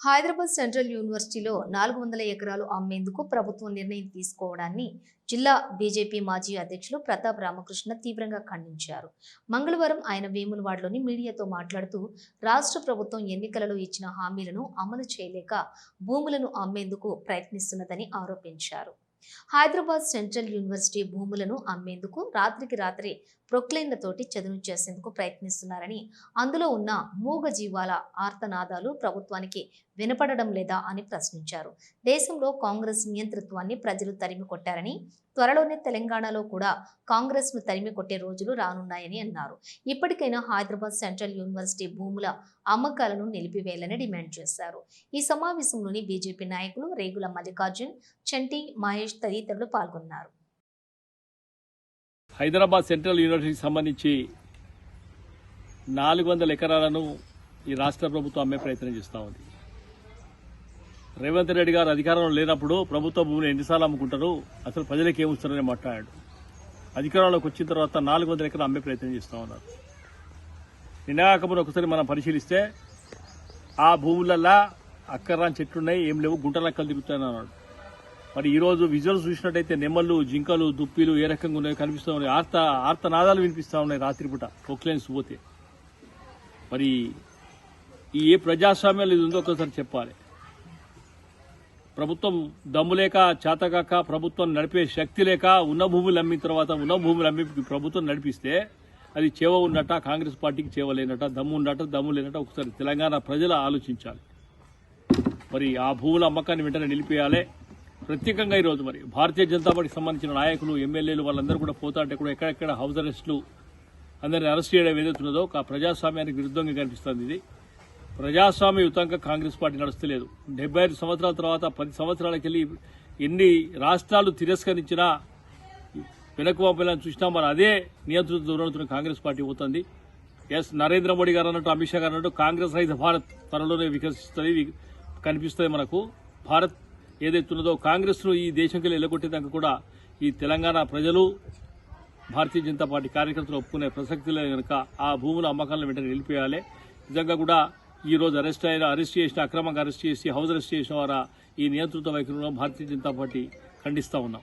Hyderabad central యూనివర్సిటీలో నాలుగు వందల ఎకరాలు అమ్మేందుకు ప్రభుత్వం నిర్ణయం తీసుకోవడాన్ని జిల్లా బీజేపీ మాజీ అధ్యక్షులు ప్రతాప్ రామకృష్ణ తీవ్రంగా ఖండించారు. మంగళవారం ఆయన వేములవాడలోని మీడియాతో మాట్లాడుతూ రాష్ట్ర ప్రభుత్వం ఎన్నికలలో ఇచ్చిన హామీలను అమలు చేయలేక భూములను అమ్మేందుకు ప్రయత్నిస్తున్నదని ఆరోపించారు. హైదరాబాద్ సెంట్రల్ యూనివర్సిటీ భూములను అమ్మేందుకు రాత్రికి రాత్రి ప్రొక్లైన్లతోటి చదును చేసేందుకు ప్రయత్నిస్తున్నారని అందులో ఉన్న మూగ జీవాల ఆర్తనాదాలు ప్రభుత్వానికి వినపడడం లేదా అని ప్రశ్నించారు. దేశంలో కాంగ్రెస్ నియంతృత్వాన్ని ప్రజలు తరిమి కొట్టారని త్వరలోనే తెలంగాణలో కూడా కాంగ్రెస్ను తరిమి కొట్టే రోజులు రానున్నాయని అన్నారు. ఇప్పటికైనా హైదరాబాద్ సెంట్రల్ యూనివర్సిటీ భూముల అమ్మకాలను నిలిపివేయాలని డిమాండ్ చేశారు. ఈ సమావేశంలోని బీజేపీ నాయకులు రేగుల మల్లికార్జున్ చంటి మహేష్ తదితరులు పాల్గొన్నారు. హైదరాబాద్ సెంట్రల్ యూనివర్సిటీకి సంబంధించి నాలుగు వందల ఎకరాలను ఈ రాష్ట్ర ప్రభుత్వం అమ్మే ప్రయత్నం చేస్తూ ఉంది. రేవంత్ రెడ్డి గారు అధికారంలో లేనప్పుడు ప్రభుత్వ భూమిని ఎన్నిసార్లు అమ్ముకుంటారు? అసలు ప్రజలకు ఏమిస్తారని మాట్లాడాడు. అధికారంలోకి వచ్చిన తర్వాత నాలుగు వందల ఎకరాలు అమ్మే ప్రయత్నం చేస్తూ ఉన్నారు. నినాకమును ఒకసారి మనం పరిశీలిస్తే ఆ భూములల్లా అక్కర్రాని చెట్లున్నాయి ఏం లేవు గుంటలక్కలు తిరుగుతాయని అన్నాడు. మరి ఈరోజు విజువల్స్ చూసినట్టయితే నెమ్మలు జింకలు దుప్పిలు ఏ రకంగా ఉన్నాయో కనిపిస్తూ ఉన్నాయి. ఆర్త ఆర్తనాదాలు వినిపిస్తూ ఉన్నాయి రాత్రిపూట. పొక్లైన్స్ పోతే. మరి ఈ ఏ ప్రజాస్వామ్యాలు ఇది ఉందో ఒకసారి చెప్పాలి. ప్రభుత్వం దమ్ము లేక చేతకాక ప్రభుత్వం నడిపే శక్తి లేక ఉన్న భూములు అమ్మిన తర్వాత ఉన్న భూములు అమ్మి ప్రభుత్వం నడిపిస్తే అది చేవ ఉన్నట్ట కాంగ్రెస్ పార్టీకి చేవ లేనట దమ్ము ఉన్నట్ట దమ్ము లేనట ఒకసారి తెలంగాణ ప్రజలు ఆలోచించాలి. మరి ఆ భూముల అమ్మకాన్ని వెంటనే నిలిపేయాలి. ప్రత్యేకంగా ఈరోజు మరి భారతీయ జనతా పార్టీకి సంబంధించిన నాయకులు ఎమ్మెల్యేలు వాళ్ళందరూ కూడా పోతా అంటే కూడా ఎక్కడెక్కడ హౌస్ అరెస్టులు అందరిని అరెస్ట్ చేయడం ఏదైతున్నదో ఒక ప్రజాస్వామ్యానికి విరుద్ధంగా కనిపిస్తుంది ఇది. ప్రజాస్వామ్యయుతంగా కాంగ్రెస్ పార్టీ నడుస్తలేదు. డెబ్బై ఐదు సంవత్సరాల తర్వాత పది సంవత్సరాలకెళ్ళి ఎన్ని రాష్ట్రాలు తిరస్కరించినా వెనక్కు పంపాలని చూసినా మరి అదే నియంత్రణ దూరవుతున్న కాంగ్రెస్ పార్టీ పోతుంది. ఎస్ నరేంద్ర మోడీ గారు అన్నట్టు అమిత్ షా గారు అన్నట్టు కాంగ్రెస్ రహిత భారత్ త్వరలోనే వికసిస్తుంది కనిపిస్తుంది మనకు. భారత్ ఏదైతున్నదో కాంగ్రెస్ను ఈ దేశంకి ఎల్లగొట్టేదాకా కూడా ఈ తెలంగాణ ప్రజలు భారతీయ జనతా పార్టీ కార్యకర్తలు ఒప్పుకునే ప్రసక్తి లేదు కనుక ఆ భూముల అమ్మకాలను వెంటనే నిలిపేయాలి నిజంగా కూడా ఈ రోజు అరెస్ట్ అయిన అరెస్ట్ చేసిన అక్రమంగా అరెస్ట్ చేసి హౌస్ అరెస్ట్ చేసిన వారా ఈ నియంత్రిత వైఖరిలో భారతీయ జనతా పార్టీ ఖండిస్తూ ఉన్నాం.